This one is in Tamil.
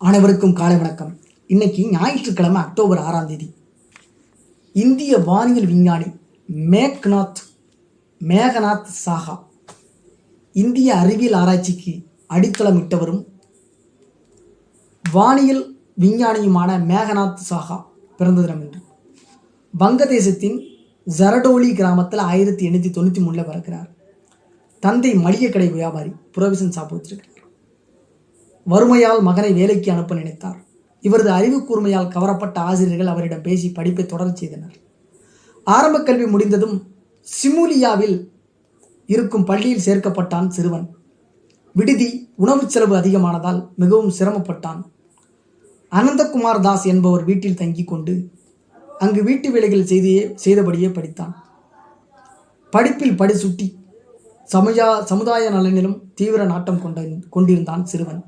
அனைவருக்கும் காலை வணக்கம். இன்னைக்கு ஞாயிற்றுக்கிழமை அக்டோபர் ஆறாம் தேதி. இந்திய வானியல் விஞ்ஞானி மேக்நாத் மேகநாத் சாஹா இந்திய அறிவியல் ஆராய்ச்சிக்கு அடித்தளமிட்டவரும் வானியல் விஞ்ஞானியுமான மேகநாத் சாஹா பிறந்த தினம் என்று வங்கதேசத்தின் ஜரடோலி கிராமத்தில் ஆயிரத்தி எண்ணூற்றி தொண்ணூற்றி மூணில் பிறக்கிறார். தந்தை மளிகை கடை வியாபாரி புரோவிசன் சாப்பிட்டு வச்சிருக்கிறார். வறுமையால் மகனை வேலைக்கு அனுப்ப நினைத்தார். இவரது அறிவு கூர்மையால் கவரப்பட்ட ஆசிரியர்கள் அவரிடம் பேசி படிப்பை தொடரச் செய்தனர். ஆரம்ப கல்வி முடிந்ததும் சிமுலியாவில் இருக்கும் பள்ளியில் சேர்க்கப்பட்டான் சிறுவன். விடுதி உணவுச் செலவு அதிகமானதால் மிகவும் சிரமப்பட்டான். அனந்தகுமார் தாஸ் என்பவர் வீட்டில் தங்கிக் கொண்டு அங்கு வீட்டு வேலைகள் செய்தே செய்தபடியே படித்தான். படிப்பில் படி சுட்டி சமயா சமுதாய நலனிலும் தீவிர நாட்டம் கொண்ட கொண்டிருந்தான் சிறுவன்.